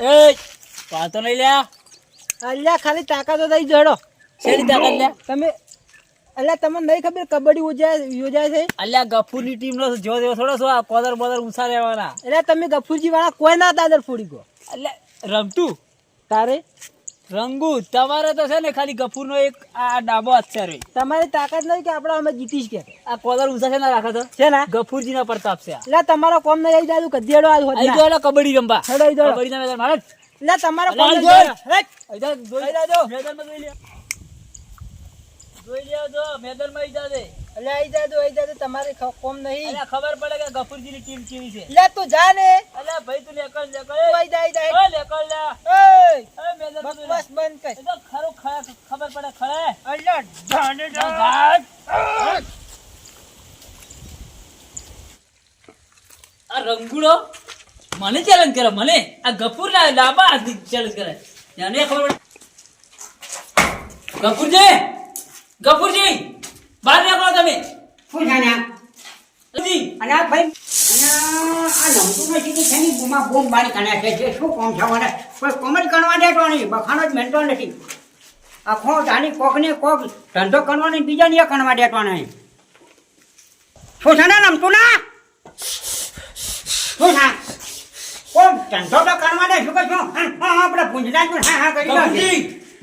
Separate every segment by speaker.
Speaker 1: એ પાતો નહીં લ્યા.
Speaker 2: અલ્યા ખાલી તાકાતો દઈ જડો.
Speaker 1: શેની તાકાત લ્યા
Speaker 2: તમે અલ્યા તમને નહીં ખબર કબડ્ડી યોજાય યોજાય છે?
Speaker 1: અલ્યા ગફુરની ટીમ નો જો દેવો થોડો છો આ કોદર બોદર ઊંચા રહેવાના.
Speaker 2: એટલે તમે ગફુરજી વાળા કોઈ ના દાદર ફોડી ગયો
Speaker 1: એટલે રમતું?
Speaker 2: તારે?
Speaker 1: રંગુ તમારે તો છે ને ખાલી ગફુરનો એક આ ડાબો હોય
Speaker 2: તમારી તાકાત નહીં કે આપણે અમે જીતીશ કે
Speaker 1: આ કોલર ઊંચા છે ના રાખે તો
Speaker 2: છે ને
Speaker 1: ગફુરજી ના પ્રતાપ છે આ.
Speaker 2: એટલે તમારો કોમ નહીં આવી જાય કદિયાડો આજ હોય
Speaker 1: અહીં
Speaker 2: ના.
Speaker 1: જો એલો કબડ્ડી રમવા
Speaker 2: હેડો, અહીં જો.
Speaker 1: કબડ્ડી ના મેદાન મારે
Speaker 2: એટલે તમારો કોમ. જાય.
Speaker 1: જો, જોઈ લેજો. મેદાનમાં જોઈ લ્યો. જોઈ લેજો મેદાનમાં અહીં જાજે.
Speaker 2: એટલે આઈ જાય આઈ જાય તમારે કોમ નહીં.
Speaker 1: અલ્યા, ખબર પડે કે ગફુરજીની ટીમ કેવી છે?
Speaker 2: એટલે તું જા ને.
Speaker 1: અલ્યા ભાઈ તું લેકળ
Speaker 2: તું આઈ જાય આઈ
Speaker 1: ઓય લેકળ લે. એ જોઈ
Speaker 2: બકવાસ બંધ કર.
Speaker 1: તો ખરો ખબર પડે ખરે.
Speaker 2: અલ્યા જાને જા.
Speaker 1: ઘાટ. આ રંગુડો મને ચેલેન્જ કરે મને? આ ગફુર ના ડાબા ચેલેન્જ કરે. એને ખબર પડે? ગફુરજી ગફુરજી. બહાર નીકળો તમે.
Speaker 3: શું છે
Speaker 1: જી.
Speaker 3: અને આ ભાઈ આ નમતું નથી કે શેની બૂમા બૂમ બારી કાઢ્યા છે. જે શું કોમ છે મને કોઈ કોમ જ કરવા દેતો નહીં. બખાનો જ મેળતો નથી. આખો જાણી કોકને કોક ધંધો કરવો નહીં બીજાને એ કરવા દેતો નહીં. શું છે ને નમતું ના શું છે? કોણ ધંધો તો કરવા દે શું કરશું? હા હા આપણે પૂંજના હા હા કરી દો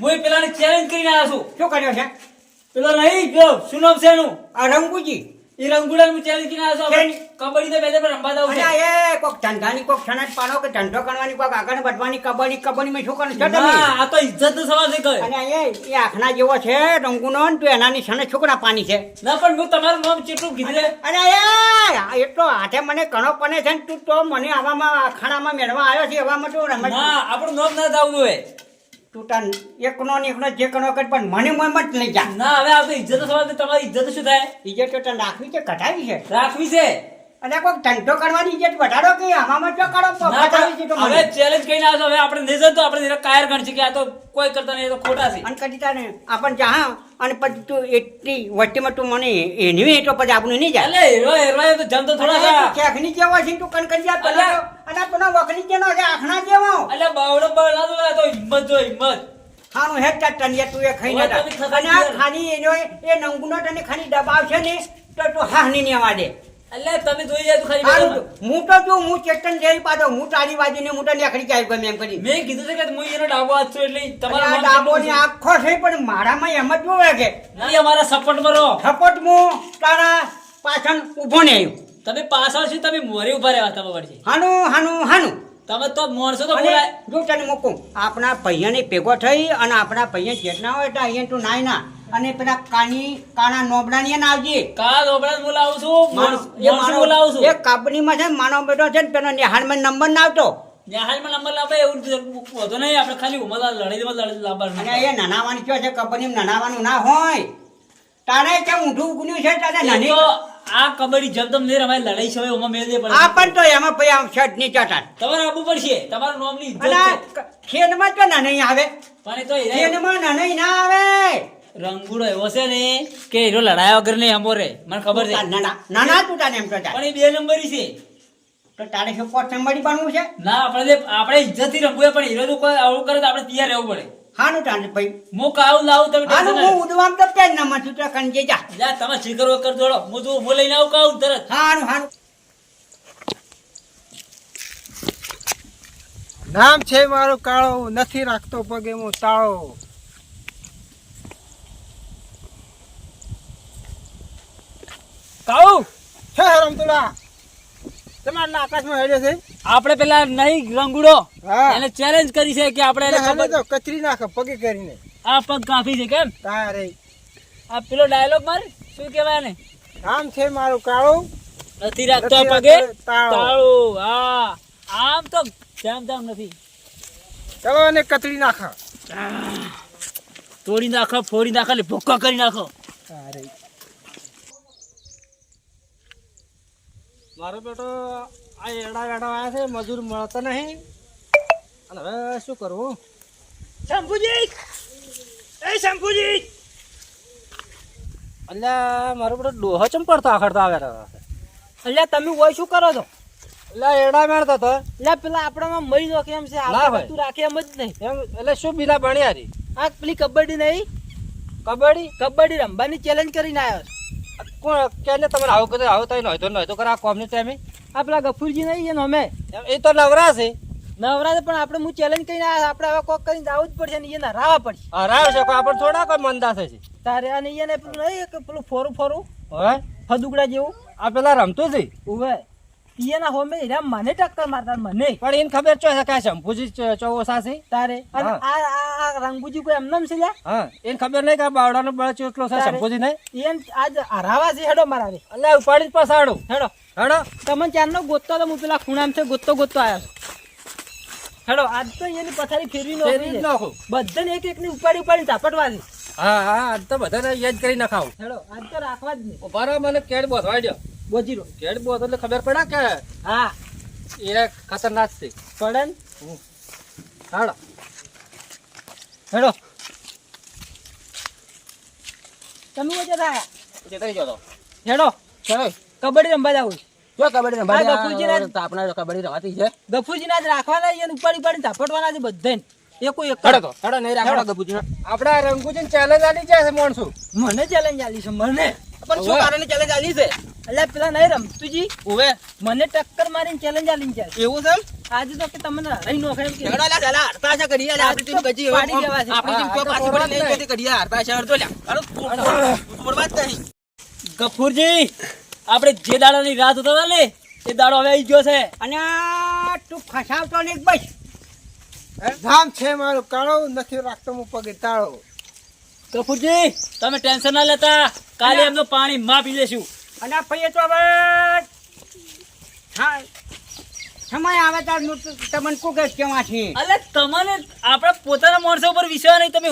Speaker 1: હું પેલાને ચેલેન્જ કરીને આવ્યો છું.
Speaker 3: શું કર્યો છે?
Speaker 1: પેલો નહીં શું નામ છે એનું?
Speaker 3: આ રંગુજી.
Speaker 1: એ રંગુડા નું ચેલેન્જ કીને
Speaker 3: આવશો
Speaker 1: કબડ્ડી તો બેસે પર રમવા દઉં છે.
Speaker 3: એ કોક ધંધાની કોક છનટ પાડો કે ધંધો કરવાની કોક આગળ વધવાની કબડ્ડી કબડ્ડી શું કરવાનું છે તમે
Speaker 1: આ તો ઇજ્જત નો સવાલ છે કઈ.
Speaker 3: અને એ એ આખના જેવો છે રંગુનો ને તું એનાની સને છોકરા પાણી છે.
Speaker 1: ના પણ હું તમારું નામ ચેટલું કીધું
Speaker 3: અને એ એટલો હાથે મને કણો પને છે ને તું તો મને આવામાં અખાણામાં મેળવા આવ્યો છે એવામાં તું રમત
Speaker 1: ના આપણું નામ ના જાવું જોઈએ
Speaker 3: તું તાર એકનો ને એકનો જે કનો કર પણ મને મત લઈ જા.
Speaker 1: ના હવે આ તો ઇજ્જત સવાલ તમારી ઇજ્જત શું થાય?
Speaker 3: ઇજ્જત તો તને રાખવી છે કઢાવી છે.
Speaker 1: રાખવી છે?
Speaker 3: અને કોઈ ધંધો કરવાની ઇજ્જત વધારો કે આમાં જો કરો તો
Speaker 1: ના
Speaker 3: તો
Speaker 1: હવે ચેલેન્જ કઈ ના હવે આપણે નહીં તો આપણે નિરા કાયર ગણ છે કે આ તો કોઈ કરતા નહીં એ તો ખોટા છે.
Speaker 3: અને કદી તારે આપણ જા અને પછી તું એટલી વચ્ચેમાં તું મને એની તો પછી આપણું નહીં જાય.
Speaker 1: એટલે હેરવા હેરવા તો જમતો થોડા
Speaker 3: સા. તું ખેખની જેવો છે ને તું પેલા
Speaker 1: અને
Speaker 3: તો- અને પેલો વકડી જેનો છે આખના જેવો.
Speaker 1: એટલે બાવડો બળા તો તો હિંમત જો હિંમત.
Speaker 3: ખાનું હેડ ચાટ તનિયા તું એ ખાઈ
Speaker 1: ના
Speaker 3: જા. અને આ
Speaker 1: ગયા.
Speaker 3: એનો એ નંગુનો તને ખાલી દબાવશે ને તો તું હાહની નહીં નેવા દે.
Speaker 1: એટલે તમે જોઈ જાય તો ખાલી.
Speaker 3: તો. હું તો જો હું ચેતન જઈ પાછો હું તારી બાજુને હું તને આખડી જાય ગમે એમ કરી.
Speaker 1: મેં કીધું છે કે હું એનો ડાબો હાથ છું એટલે તમારા
Speaker 3: ડાબો ને આખો છે પણ મારામાં એમ જ જોવે કે.
Speaker 1: નહીં અમારા સપોર્ટમાં રહો.
Speaker 3: સપોર્ટ હું તારા પાછળ ઊભો ને આવ્યો.
Speaker 1: તમે પાછળ છે તમે મોરે ઊભા રહેવા તમે પડશે
Speaker 3: હાનુ હાનુ હાનુ.
Speaker 1: તમે તો મોરસો તો બોલાય.
Speaker 3: જો તને મૂકું આપણા પૈયાને ભેગો થઈ અને આપણા પૈયા જેટલા હોય એટલે અહીંયા તું નાય ના. અને પેલા કાની કાણા નોબડાની આવજે.
Speaker 1: કા નોબડા બોલાવું છું?
Speaker 3: એ
Speaker 1: માણસો બોલાવું છું?
Speaker 3: એ કંપનીમાં છે ને માનો બેટો છે ને પેલો નિહાળમાં નંબર ના આવતો.
Speaker 1: નિહાળમાં નંબર લાવે એવું વધુ નહીં આપણે ખાલી ઉમર લડી દેવા લડી લાવવાનું
Speaker 3: અને એ નાનાવાની કયો છે કંપનીમાં નાનાવાનું ના હોય. તારે કે ઊંધું ઉગન્યું છે તારે નાની
Speaker 1: આ કબડ્ડી જબ તમ રમાય લડાઈ છે એમાં મેળ દે
Speaker 3: આ પણ તો એમાં પછી આમ શર્ટની ચટાટ
Speaker 1: તમારે પડશે. તમારું
Speaker 3: તો ના આવે.
Speaker 1: પણ તો
Speaker 3: ખેડમાં ના આવે.
Speaker 1: રંગુડો એવો છે ને કે હીરો લડાયા વગર નહીં અમો રે. મને ખબર છે.
Speaker 3: ના ના તૂટા ને તું એમ તો
Speaker 1: પણ એ બે નંબરી છે.
Speaker 3: તો તારે શું પોટ સંભાળી પાડવું છે?
Speaker 1: ના આપણે આપણે ઇજ્જતથી રમવું પણ હીરો જો કોઈ આવું કરે તો આપણે તૈયાર રહેવું પડે.
Speaker 3: હાનું તારે ભાઈ.
Speaker 1: હું કાવ લાવું તમે
Speaker 3: હાનું હું ઉડવામ તો પેન ના મથું તો કંજે જા
Speaker 1: જા. તમે શીખર વગર જોડો હું જો હું લઈને આવું કાવ તરત.
Speaker 3: હાનું હાનું.
Speaker 2: નામ છે મારું કાળો નથી રાખતો પગે હું તાળો.
Speaker 1: કાવું
Speaker 2: છે રમતુલા. તમારા આકાશમાં હેડે છે?
Speaker 1: આપણે પેલા નહીં રંગુડો. એને ચેલેન્જ કરી છે કે આપણે એને ખબર-
Speaker 2: તો કચરી નાખે પગે કરીને.
Speaker 1: આ પગ કાફી છે કેમ?
Speaker 2: તારે
Speaker 1: આ પેલો ડાયલોગ માર? શું કહેવાય ને
Speaker 2: આમ છે મારું કાળો.
Speaker 1: નથી રાખતો પગે.
Speaker 2: તાળો.
Speaker 1: હા. આમ તો જામ જામ નથી.
Speaker 2: ચલો અને કચરી નાખો.
Speaker 1: તોડી નાખો ફોડી નાખો ભૂક્કા કરી નાખો.
Speaker 2: તારે મારો બેટો આ એડા વેડા આવ્યા છે મજૂર મળતા નહીં. અને હવે શું કરવું? શંભુજી! એ શંભુજી! અલ્યા મારો બેટો ડોહો ચમ પડતો આખડતો આવ્યા
Speaker 3: એટલે તમે હોય શું કરો છો?
Speaker 2: એટલે એડા મેળતા તો
Speaker 4: એટલે પેલા આપણામાં મરી નો કેમ છે? આપણે
Speaker 2: હોય.
Speaker 4: રાખે એમ જ નહીં.
Speaker 2: એમ એટલે શું બીલા ભણ્યા રી?
Speaker 4: આ પેલી કબડ્ડી નહીં?
Speaker 2: કબડ્ડી?
Speaker 4: કબડ્ડી રમવાની ચેલેન્જ કરીને આવ્યો છે.
Speaker 2: કોણ કેને તમે આવું કરે આવું તઈ નહોતો નહોતો કરે આ કોમની ટાઈમે.
Speaker 4: આ પેલા ગફુરજી નહીં એનો અમે.
Speaker 2: એ તો નવરા છે.
Speaker 4: નવરાત્રે પણ આપણે હું ચેલેન્જ કરીને આપણે હવે કોક કરીને જવું જ પડશે ને એને હરાવવા પડશે.
Speaker 2: હરાવ છે આપણે થોડા કોઈ મંદા છે.
Speaker 4: તારે અને એને પેલું નહીં એક પેલું ફોરું ફોરું.
Speaker 2: હવે.
Speaker 4: ફદુકડા જેવું.
Speaker 2: આ પેલા રમતું છે
Speaker 4: ઉવે એના હોમે હીરા મને ટક્કર મારતા મને.
Speaker 2: પણ એને ખબર છે શંભુજી ચોવો સાસે?
Speaker 4: તારે. અને આ આ રંગુજી કોઈ એમનામ છે લ્યા?
Speaker 2: હા. એને ખબર નહીં કે બાવડાનો બળ ચોટલો છે શંભુજી ને
Speaker 4: એન આજ હરાવા છે હેડો મારા રે.
Speaker 2: એટલે ઉપાડી પસાડો.
Speaker 4: હેડો.
Speaker 2: હેડો.
Speaker 4: તમને ચારનો ગોતતો તો હું પેલા ખૂણામ છે ગોતતો ગોતતો આવ્યો હેડો આજ તો એની પથારી ફેરવી
Speaker 2: ફેરવી
Speaker 4: નોખી બધાને એક એક ની ઉપાડી ઉપાડી ઝાપટવાની
Speaker 2: હા હા આજ તો બધાને યાદ કરી નખાવ.
Speaker 4: હેડો આજ તો રાખવા જ નહીં.
Speaker 2: બરાબર મને કેડ બોધવાઈ દો
Speaker 4: બોજીરો.
Speaker 2: ઘેડ બોધ એટલે ખબર પડે કે
Speaker 4: હા
Speaker 2: એ ખતરનાક છે.
Speaker 4: પડન
Speaker 2: હાડો
Speaker 4: હેડો. તમે ઓજે થાય
Speaker 2: જતા જતો.
Speaker 4: હેડો.
Speaker 2: ચલો.
Speaker 4: કબડ્ડી રમવા જાવું.
Speaker 2: જો કબડ્ડી
Speaker 4: રમવા
Speaker 2: રમવા આપણે કબડ્ડી રમાતી છે.
Speaker 4: ગફુજી ના જ રાખવાના છે, ઉપર ઉપાડી ઉપાડી ઝાપટવાના છે બધાને એકો એક
Speaker 2: હડો હડો નહીં રાખવાનો ગફુજી આપડા રંગુજી ચેલેન્જ આલી છે માણસો.
Speaker 4: મને ચેલેન્જ આલી છે મને.
Speaker 2: પણ શું કારણે ચેલેન્જ આલી છે?
Speaker 4: એટલે પેલા નહીં રમતુજી.
Speaker 2: ઓવે.
Speaker 4: મને ટક્કર મારીને ચેલેન્જ આલી જાય.
Speaker 2: એવું છે
Speaker 4: આજે તો કે તમને હરાઈ નો ખાય કે.
Speaker 2: હેડો લા ચાલા હડતા છે કરીએ લે આપણી ટીમ કજી
Speaker 4: પાડી દેવા છે.
Speaker 2: આપણી ટીમ કોઈ પાછી પડી નહીં કદી કરીએ હરતાશા હરતો લે અરે જ નહીં
Speaker 1: ગફુરજી આપણે જે દાડાની રાત હતા ને એ દાડો હવે આવી ગયો છે.
Speaker 3: અને તું ખસાવતો ને બસ
Speaker 2: ધામ છે મારું કાળો નથી રાખતો હું પગે તાળો.
Speaker 1: ગફુરજી તમે ટેન્શન ના લેતા. કાલે એમનું પાણી માં પી
Speaker 3: અને પછી તો હવે હા સમય આવે તાર તમને કુકે કેવા છે.
Speaker 1: અલે તમને આપણા પોતાના માણસો ઉપર વિશ્વાસ નહીં તમે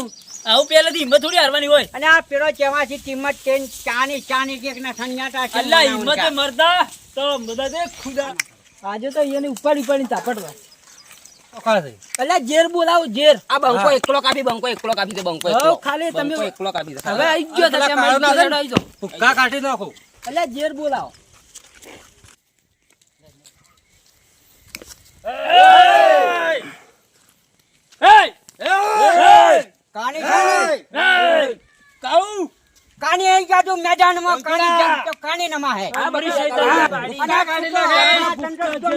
Speaker 1: આવું પહેલાથી હિંમત થોડી હારવાની હોય.
Speaker 3: અને આ પેલો કેવા છે કિંમત તેન ચાની ચાની કેક ના સંજાતા છે
Speaker 1: અલ્લા હિંમતે મરદા તો મદદે ખુદા.
Speaker 4: આજે તો એને ઉપાડી ઉપાડી
Speaker 2: છે
Speaker 4: એટલે ઝેર બોલાવો ઝેર.
Speaker 5: આ બંકો એકલો કાપી બંકો એકલો કાપી દે બંકો
Speaker 4: ખાલી તમે
Speaker 5: એકલો કાપી દે
Speaker 4: હવે આવી ગયો તમે આવી જાઓ.
Speaker 2: ભૂક્કા કાઢી નાખું.
Speaker 4: એટલે ઝેર બોલાવો
Speaker 3: કાની કાની
Speaker 1: કાઉ
Speaker 3: કાની આવી જા તું મેદાનમાં કાની જમ તો કાની નમા હે
Speaker 1: આ બધી શૈતાની પાડી.
Speaker 3: કાની કાની તું